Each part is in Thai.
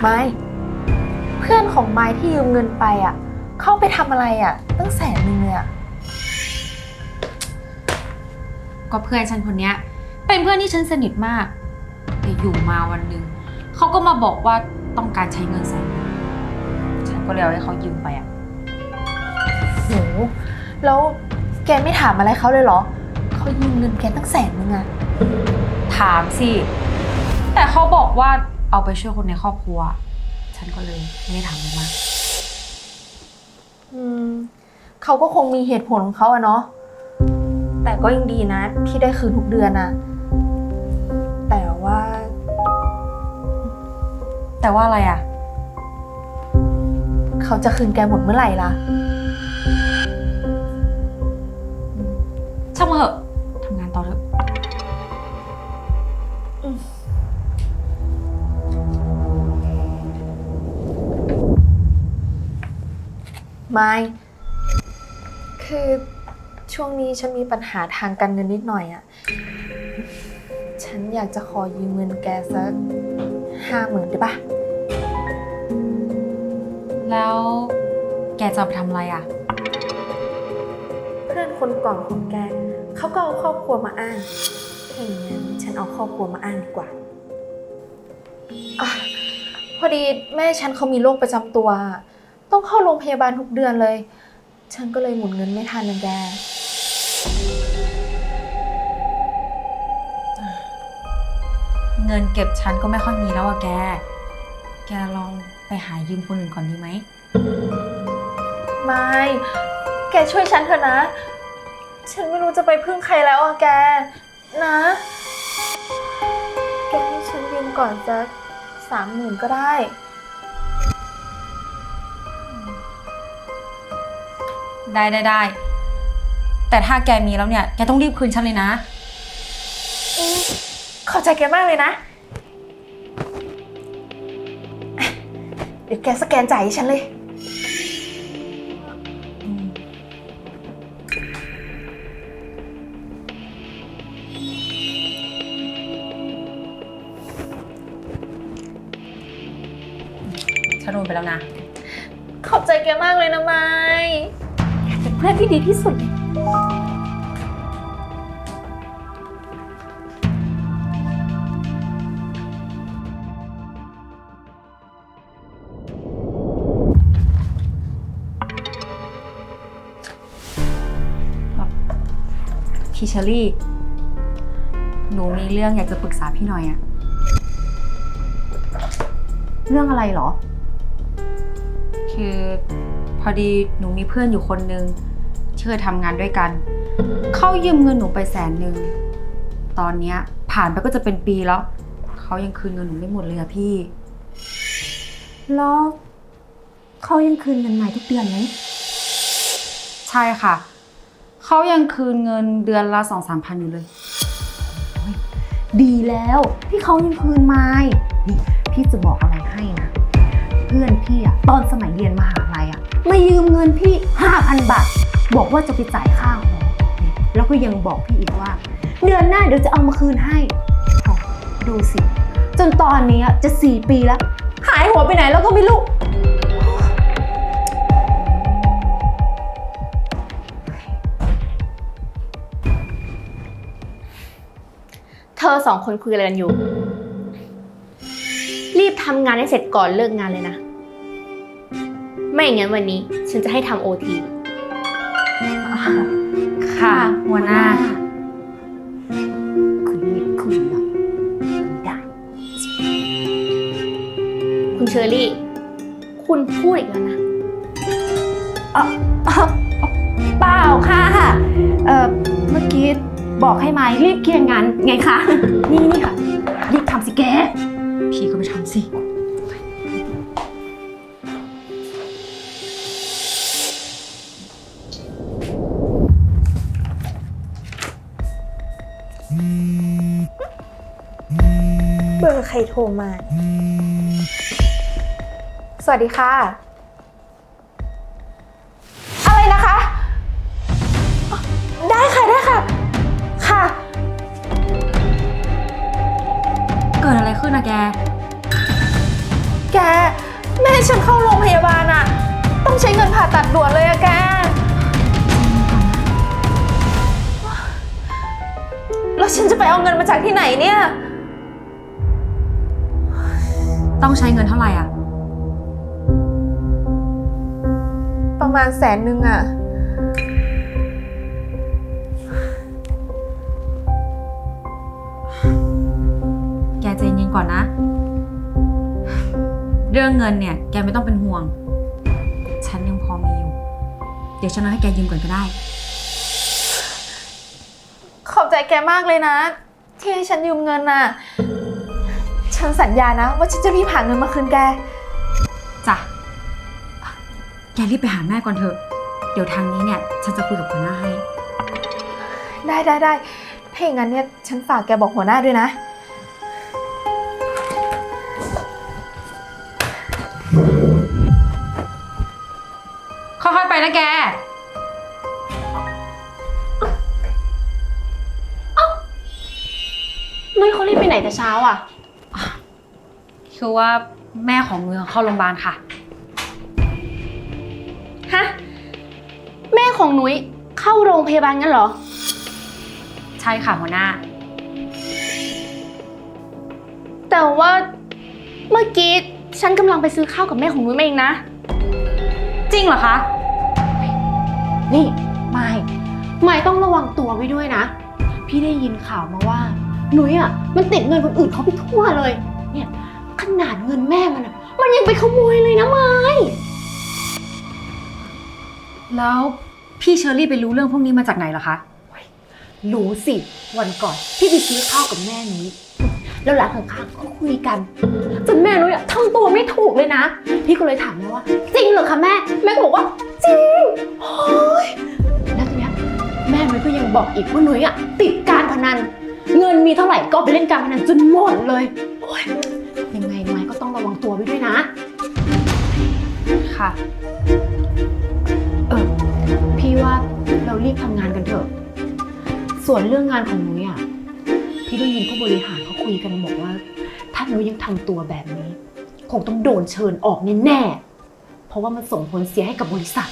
ไม้เพื่อนของไม้ที่ยืมเงินไปอะ เข้าไปทำอะไรอะ ตั้งแสนนึงเลยอะ ก็เพื่อนฉันคนเนี้ย เป็นเพื่อนที่ฉันสนิทมาก แต่อยู่มาวันหนึ่งเขาก็มาบอกว่าต้องการใช้เงินแสนนึงฉันก็เลยเอาให้เขายืมไปอะโหแล้วแกไม่ถามอะไรเขาเลยเหรอ เขายืมเงินแกตั้งแสนนึงอะถามสิ แต่เขาบอกว่า เอาไปช่วยคนในครอบครัว ฉันก็เลยไม่ได้ถามเลยมากอืมเขาก็คงมีเหตุผลของเขาอะเนาะ แต่ก็ยังดีนะ ที่ได้คืนทุกเดือนอะแต่ว่า แต่ว่าอะไรอะเขาจะคืนแกหมดเมื่อไหร่ล่ะ ช่างมาเถอะ ไม่คือช่วงนี้ฉันมีปัญหาทางการเงินนิดหน่อยอะฉันอยากจะขอยืมเงินแกสักห้าหมื่นได้ปะแล้วแกจะเอาไปทำอะไรอะเพื่อนคนก่อนของแก เขาก็เอาครอบครัวมาอ้างถ้าอย่างนั้นฉันเอาครอบครัวมาอ้างดีกว่าอะพอดีแม่ฉันเขามีโรคประจำตัว ต้องเข้าโรงพยาบาลทุกเดือนเลย ฉันก็เลยหมุนเงินไม่ทันนะแก เงินเก็บฉันก็ไม่ค่อยมีแล้วอะแก แกลองไปหายืมคนอื่นก่อนดีไหม ไม่ แกช่วยฉันเถอะนะ ฉันไม่รู้จะไปพึ่งใครแล้วอะแก นะ แกให้ฉันยืมก่อนสักสามหมื่นก็ได้ ได้ได้ได้ แต่ถ้าแกมีแล้วเนี่ย แกต้องรีบคืนฉันเลยนะอืมขอบใจแกมากเลยนะเดี๋ยวแกสแกนจ่ายให้ฉันเลย ฉันโอนไปแล้วนะ ขอบใจแกมากเลยนะไม้ เป็นเพื่อนที่ดีที่สุด พี่เชอรี่ หนูมีเรื่องอยากจะปรึกษาพี่หน่อยอะเรื่องอะไรเหรอ คือ อดีหนูมีเพื่อนอยู่คนนึงที่เคยทำงานด้วยกัน เขายืมเงินหนูไปแสนหนึ่ง ตอนเนี้ยผ่านไปก็จะเป็นปีแล้ว เขายังคืนเงินหนูไม่หมดเลยอะพี่ แล้วเขายังคืนเงินใหม่ทุกเดือนไหมใช่ค่ะ เขายังคืนเงินเดือนละสองสามพันอยู่เลย ดีแล้วที่เขายังคืนไม่นี่พี่จะบอกอะไรให้นะ เพื่อนพี่อะตอนสมัยเรียนมหาลัยอะ มายืมเงินพี่ห้าพันบาท บอกว่าจะไปจ่ายค่าหอแล้วก็ยังบอกพี่อีกว่า เดือนหน้าเดี๋ยวจะเอามาคืนให้เอาดูสิ จนตอนนี้อะจะสี่ปีแล้ว หายหัวไปไหนแล้วก็ไม่รู้เธอสองคนคุยอะไรกันอยู่ รีบทำงานให้เสร็จก่อนเลิกงานเลยนะ ไม่อย่างนั้นวันนี้ฉันจะให้ทำโอทีค่ะ หัวหน้าคืนนิดคืนหน่อยไม่ได้ คุณเชอรี่ คุณพูดอีกแล้วนะเอ่อเอ่อเปล่าค่ะเอ่อเมื่อกี้บอกให้ไม้รีบเคลียร์งานไงคะ นี่นี่ค่ะ รีบทำสิแก พี่ก็ไปทำสิ ร์ใครโทรมา สวัสดีค่ะ อะไรนะคะ ได้ค่ะ ได้ค่ะ ค่ะ เกิดอะไรขึ้นอะแก แก แม่ฉันเข้าโรงพยาบาลอะต้องใช้เงินผ่าตัดด่วนเลยอะแก แล้วฉันจะไปเอาเงินมาจากที่ไหนเนี่ย ต้องใช้เงินเท่าไหร่อะ ประมาณแสนหนึ่งอะแกใจเย็นก่อนนะ เรื่องเงินเนี่ย แกไม่ต้องเป็นห่วง ฉันยังพอมีอยู่ เดี๋ยวฉันเอาให้แกยืมก่อนก็ได้ ขอบใจแกมากเลยนะ ที่ให้ฉันยืมเงินน่ะ ฉันสัญญานะ ว่าฉันจะรีบหาเงินมาคืนแก จ้ะ แกรีบไปหาแม่ก่อนเถอะ เดี๋ยวทางนี้เนี่ย ฉันจะคุยกับหัวหน้าให้ ได้ได้ได้ถ้าอย่างนั้นเนี่ย ฉันฝากแกบอกหัวหน้าด้วยนะ ค่อยๆไปนะแก นุ้ยเขารีบไปไหนแต่เช้าอะ คือว่าแม่ของเมืองเข้าโรงพยาบาลค่ะ ฮะ แม่ของนุ้ยเข้าโรงพยาบาลงั้นเหรอ ใช่ค่ะหัวหน้า แต่ว่าเมื่อกี้ฉันกำลังไปซื้อข้าวกับแม่ของนุ้ยมาเองนะ จริงเหรอคะ นี่ไม่ไม่ต้องระวังตัวไว้ด้วยนะ พี่ได้ยินข่าวมาว่า หนุยอะมันติดเงินคนอื่นเขาไปทั่วเลยเนี่ย ขนาดเงินแม่มันอะมันยังไปขโมยเลยนะไม่แล้วพี่เชอรี่ไปรู้เรื่องพวกนี้มาจากไหนเหรอคะ รู้สิ วันก่อนพี่ไปซื้อข้าวกับแม่หนุยแล้วหลานข้างๆก็คุยกันจนแม่หนุยอะทำตัวไม่ถูกเลยนะ พี่ก็เลยถามแม่ว่า จริงเหรอคะแม่ แม่ก็บอกว่า จริงโอ้ยแล้วทีเนี้ยแม่หนุยก็ยังบอกอีกว่าหนุยอะติดการพนัน เงินมีเท่าไหร่ก็เอาไปเล่นการพนันจนหมดเลยโอ้ย ยังไงไม้ก็ต้องระวังตัวไว้ด้วยนะ ค่ะ เออ พี่ว่าเรารีบทำงานกันเถอะ ส่วนเรื่องงานของนุ้ยอะ พี่ได้ยินผู้บริหารเขาคุยกันบอกว่า ถ้านุ้ยยังทำตัวแบบนี้ คงต้องโดนเชิญออกแน่ๆ เพราะว่ามันส่งผลเสียให้กับบริษัท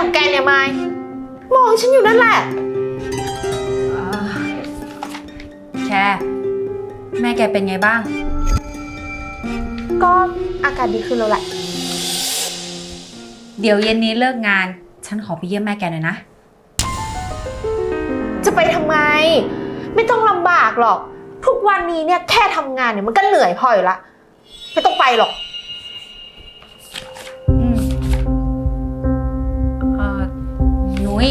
ของแกเนี่ยไม้มองฉันอยู่นั่นแหละแค่แม่แกเป็นไงบ้าง ก็อาการดีขึ้นแล้วแหละ เดี๋ยวเย็นนี้เลิกงาน ฉันขอไปเยี่ยมแม่แกหน่อยนะ จะไปทำไม ไม่ต้องลำบากหรอก ทุกวันนี้เนี่ยแค่ทำงานเนี่ยมันก็เหนื่อยพออยู่ละ ไม่ต้องไปหรอก ย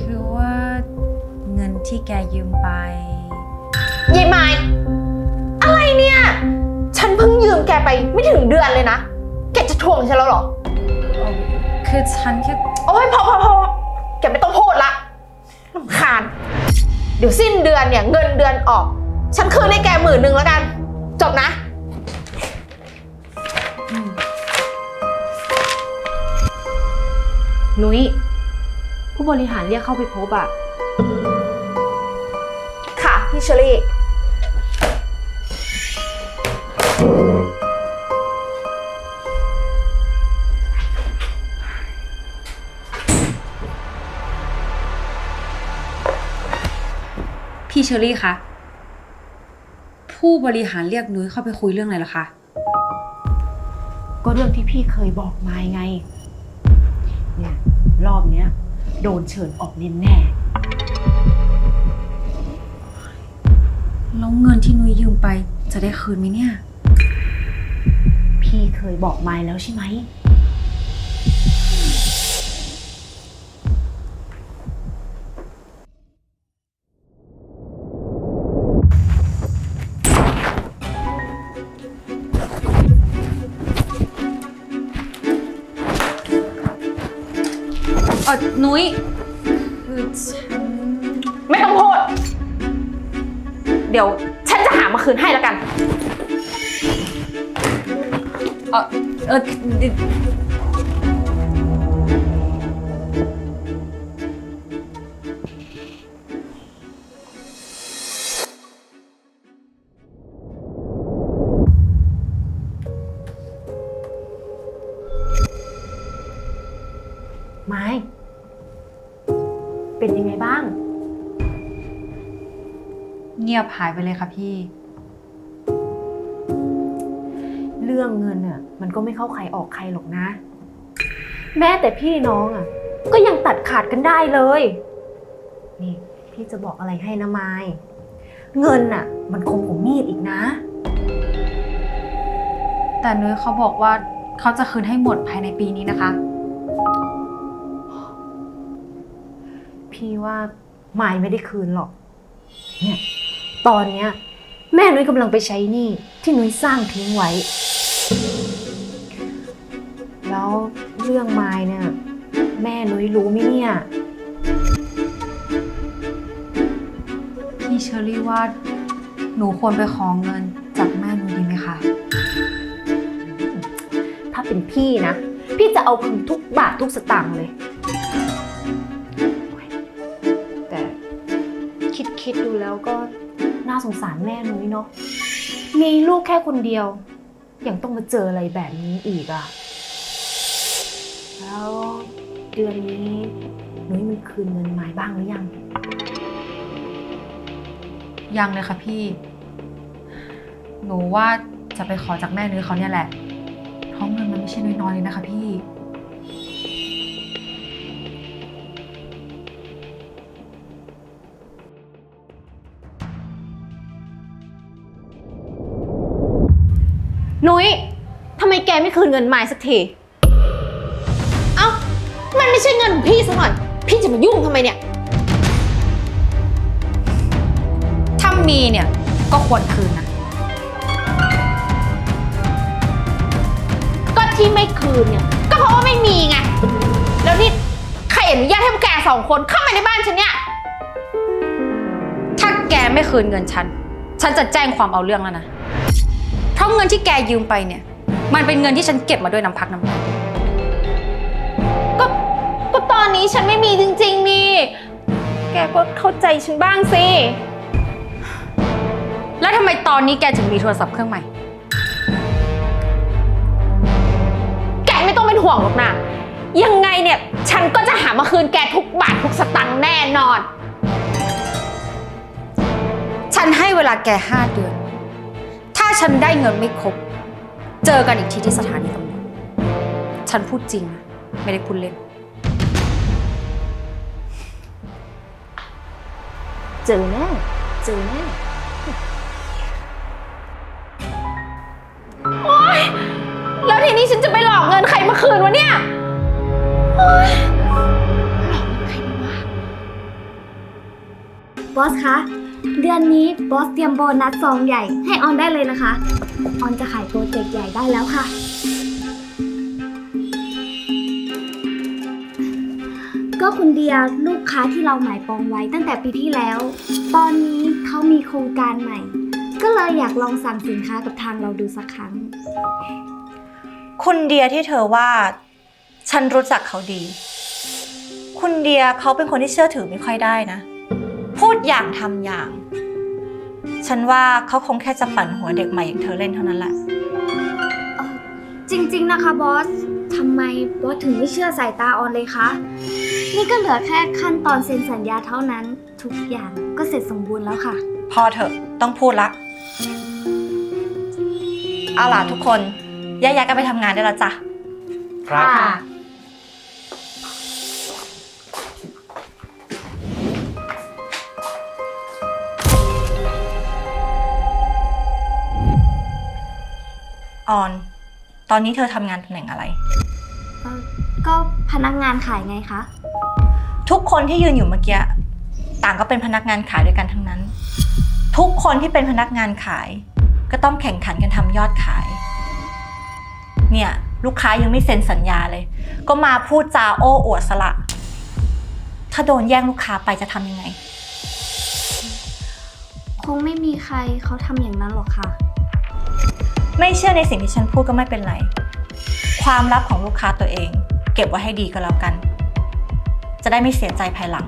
คือว่าเงินที่แกยืมไปยายไม้อะไรเนี่ย ฉันเพิ่งยืมแกไปไม่ถึงเดือนเลยนะ แกจะทวงฉันแล้วเหรอ คือฉันแค่โอ้ยพอพอพอแกไม่ต้องพูดละลำคาญ เดี๋ยวสิ้นเดือนเนี่ยเงินเดือนออก ฉันคืนให้แกหมื่นหนึ่งแล้วกัน จบนะอืมนุ้ยผู้ บริหารเรียกเข้าไปพบอะค่ะ พี่เชอรี่ พี่เชอรี่คะผู้บริหารเรียกนุ้ยเข้าไปคุยเรื่องอะไรเหรอคะ ก็เรื่องที่พี่เคยบอกมาไง เนี่ย รอบเนี้ย โดนเชิญออกแน่ๆแล้วเงินที่นุ้ยยืมไปจะได้คืนไหมเนี่ยพี่เคยบอกไม้แล้วใช่ไหม เออนุ้ยคือฉันไม่ต้องพูด เดี๋ยวฉันจะหามาคืนให้แล้วกัน เออเออ ไม้ เป็นยังไงบ้าง เงียบหายไปเลยค่ะพี่ เรื่องเงินอะมันก็ไม่เข้าใครออกใครหรอกนะ แม้แต่พี่น้องอะ ก็ยังตัดขาดกันได้เลย นี่ พี่จะบอกอะไรให้นะไม้เงินอะ มันคมกว่ามีดอีกนะ แต่นุ้ยเขาบอกว่าเขาจะคืนให้หมดภายในปีนี้นะคะ พี่ว่าไม้ไม่ได้คืนหรอก เนี่ยตอนเนี้ยแม่นุ้ยกำลังไปใช้หนี้ที่นุ้ยสร้างทิ้งไว้ แล้วเรื่องไม้เนี่ย แม่นุ้ยรู้ไหมเนี่ย พี่เชอรี่ว่าหนูควรไปขอเงินจากแม่หนูดีไหมคะ ถ้าเป็นพี่นะ พี่จะเอาคืนทุกบาททุกสตางค์เลย แล้วก็น่าสงสารแม่นุ้ยเนาะ มีลูกแค่คนเดียว ยังต้องมาเจออะไรแบบนี้อีกอะแล้วเดือนนี้นุ้ยมันคืนเงินไม้บ้างหรือยัง ยังเลยค่ะพี่ หนูว่าจะไปขอจากแม่นุ้ยเขาเนี่ยแหละเพราะเงินมันไม่ใช่น้อยๆเลยนะคะพี่ นุ้ยทำไมแกไม่คืนเงินไม้สักที เอ้า มันไม่ใช่เงินของพี่สักหน่อย พี่จะมายุ่งทำไมเนี่ย ถ้ามีเนี่ยก็ควรคืนนะ ก็ที่ไม่คืนเนี่ย ก็เพราะว่าไม่มีไง แล้วนี่ใครอนุญาตให้พวกแกสองคนเข้ามาในบ้านฉันเนี่ย ถ้าแกไม่คืนเงินฉัน ฉันจะแจ้งความเอาเรื่องแล้วนะเพ ราะเงินที่แกยืมไปเนี่ย มันเป็นเงินที่ฉันเก็บมาด้วยน้ำพักน้ำแรงก็ก็ตอนนี้ฉันไม่มีจริงๆนี่ แกก็เข้าใจฉันบ้างสิ แล้วทำไมตอนนี้แกถึงมีโทรศัพท์เครื่องใหม่ แกไม่ต้องเป็นห่วงหรอกนะ ยังไงเนี่ย ฉันก็จะหามาคืนแกทุกบาททุกสตังค์แน่นอน ฉันให้เวลาแกห้าเดือนถ้า ฉันได้เงินไม่ครบ เจอกันอีกทีที่สถานีตำรวจ ฉันพูดจริงนะไม่ได้พูดเล่น เจอแน่ เจอแน่แล้วทีนี้ฉันจะไปหลอกเงินใครมาคืนวะเนี่ยบอสคะ เดือนนี้บอสเตรียมโบนัสซองใหญ่ให้ออนได้เลยนะคะ ออนจะขายโปรเจกต์ใหญ่ได้แล้วค่ะ ก็คุณเดียลูกค้าที่เราหมายปองไว้ตั้งแต่ปีที่แล้ว ตอนนี้เขามีโครงการใหม่ ก็เลยอยากลองสั่งสินค้ากับทางเราดูสักครั้ง คุณเดียที่เธอว่า ฉันรู้จักเขาดี คุณเดียเขาเป็นคนที่เชื่อถือไม่ค่อยได้นะ พูดอย่างทำอย่าง ฉันว่าเขาคงแค่จะปั่นหัวเด็กใหม่อย่างเธอเล่นเท่านั้นแหละ จริง ๆ นะคะบอสทำไมบอสถึงไม่เชื่อสายตาออนเลยคะ นี่ก็เหลือแค่ขั้นตอนเซ็นสัญญาเท่านั้น ทุกอย่างก็เสร็จสมบูรณ์แล้วค่ะ พอเถอะต้องพูดละ เอาล่ะทุกคนแยกย้ายกันไปทำงานได้แล้วจ้ะครั ออน ตอนนี้เธอทำงานตำแหน่งอะไร เอ่อก็พนักงานขายไงคะ ทุกคนที่ยืนอยู่เมื่อกี้ต่างก็เป็นพนักงานขายด้วยกันทั้งนั้น ทุกคนที่เป็นพนักงานขาย ก็ต้องแข่งขันกันทำยอดขาย เนี่ยลูกค้ายังไม่เซ็นสัญญาเลย ก็มาพูดจาโอ้อวดสละ ถ้าโดนแย่งลูกค้าไปจะทำยังไง คงไม่มีใครเขาทำอย่างนั้นหรอกค่ะ ไม่เชื่อในสิ่งที่ฉันพูดก็ไม่เป็นไร ความลับของลูกค้าตัวเอง เก็บไว้ให้ดีก็แล้วกัน จะได้ไม่เสียใจภายหลัง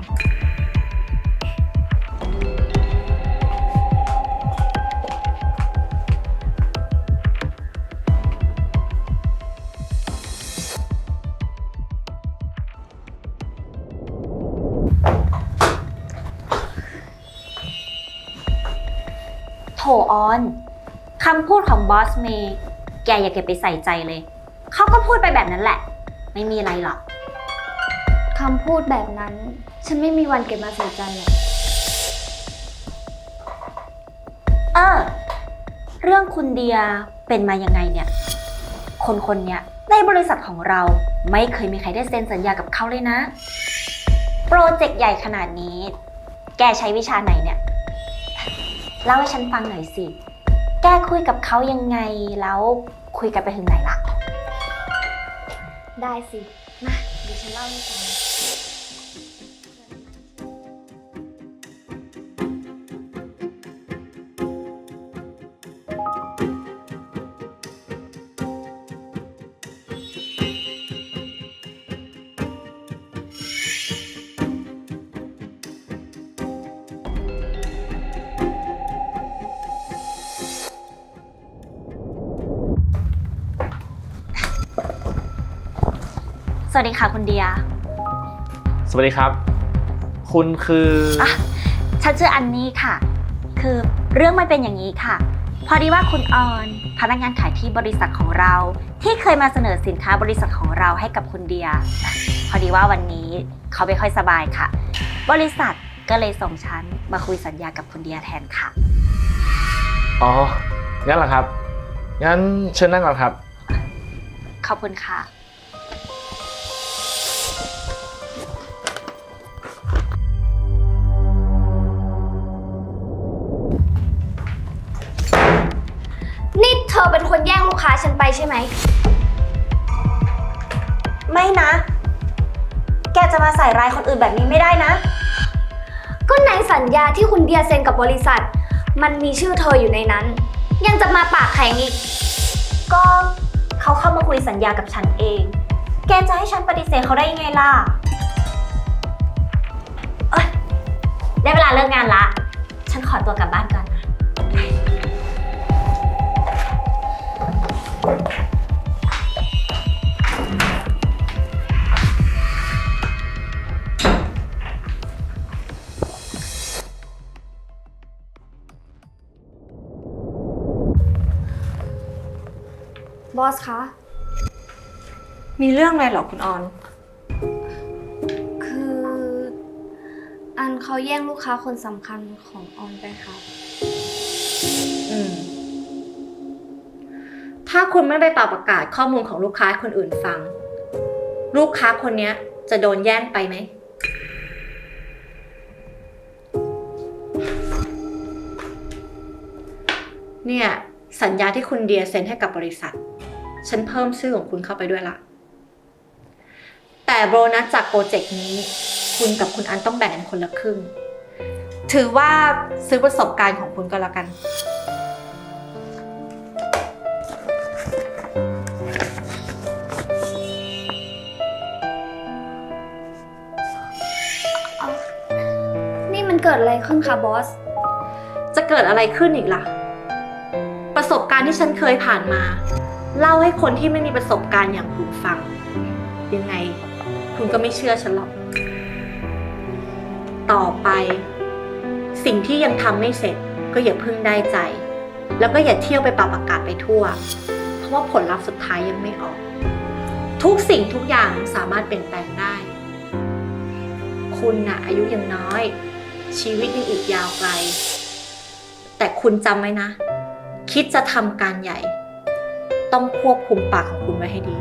โถออนำพูดของบอสเมย์แกอย่าเก็บไปใส่ใจเลย เขาก็พูดไปแบบนั้นแหละ ไม่มีอะไรหรอก คำพูดแบบนั้น ฉันไม่มีวันเก็บมาใส่ใจหรอกเออ เรื่องคุณเดียเป็นมายังไงเนี่ย คนคนเนี้ยในบริษัทของเราไม่เคยมีใครได้เซ็นสัญญากับเขาเลยนะ โปรเจกต์ใหญ่ขนาดนี้ แกใช้วิชาไหนเนี่ย เล่าให้ฉันฟังหน่อยสิ แกคุยกับเขายังไงแล้วคุยกันไปถึงไหนล่ะ ได้สิ มาเดี๋ยวฉันเล่าให้ฟัง สวัสดีค่ะคุณเดียสวัสดีครับ คุณคือออะฉันชื่ออันนี้ค่ะ คือเรื่องมันเป็นอย่างนี้ค่ะ พอดีว่าคุณออนพนักงานขายที่บริษัทของเรา ที่เคยมาเสนอสินค้าบริษัทของเราให้กับคุณเดีย พอดีว่าวันนี้เขาไม่ค่อยสบายค่ะ บริษัทก็เลยส่งฉันมาคุยสัญญากับคุณเดียแทนค่ะ อ๋อ งั้นเหรอครับ งั้นเชิญนั่งก่อนครับ ขอบคุณค่ะาฉันไปใช่ไหม ไม่นะ แกจะมาใส่ร้ายคนอื่นแบบนี้ไม่ได้นะ ก็ในสัญญาที่คุณเดียเซ็นกับบริษัท มันมีชื่อเธออยู่ในนั้น ยังจะมาปากแข็งอีก ก็เขาเข้ามาคุยสัญญากับฉันเอง แกจะให้ฉันปฏิเสธเขาได้ยังไงล่ะเอ้ยได้เวลาเลิกงานละ ฉันขอตัวกลับบ้านก่อนนะ สคะ มีเรื่องอะไรเหรอคุณออน คือ อันเขาแย่งลูกค้าคนสำคัญของออนไปค่ะ อืม ถ้าคุณไม่ไปเป่าประกาศข้อมูลของลูกค้าให้คนอื่นฟัง ลูกค้าคนเนี้ย จะโดนแย่งไปไหม เนี่ย สัญญาที่คุณเดียเซ็นให้กับบริษัท ฉันเพิ่มชื่อของคุณเข้าไปด้วยละ แต่โบนัสจากโปรเจกต์นี้ คุณกับคุณอันต้องแบ่งกันคนละครึ่ง ถือว่าซื้อประสบการณ์ของคุณก็แล้วกัน นี่มันเกิดอะไรขึ้นคะบอส จะเกิดอะไรขึ้นอีกล่ะ ประสบการณ์ที่ฉันเคยผ่านมา เล่าให้คนที่ไม่มีประสบการณ์อย่างคุณฟัง ยังไง คุณก็ไม่เชื่อฉันหรอก ต่อไป สิ่งที่ยังทำไม่เสร็จก็อย่าเพิ่งได้ใจ แล้วก็อย่าเที่ยวไปปาประกาศไปทั่ว เพราะว่าผลลัพธ์สุดท้ายยังไม่ออก ทุกสิ่งทุกอย่างสามารถเปลี่ยนแปลงได้ คุณน่ะอายุยังน้อย ชีวิตยังอีกยาวไกล แต่คุณจำไว้นะ คิดจะทำการใหญ่ ต้องควบคุมปากของคุณไว้ให้ดี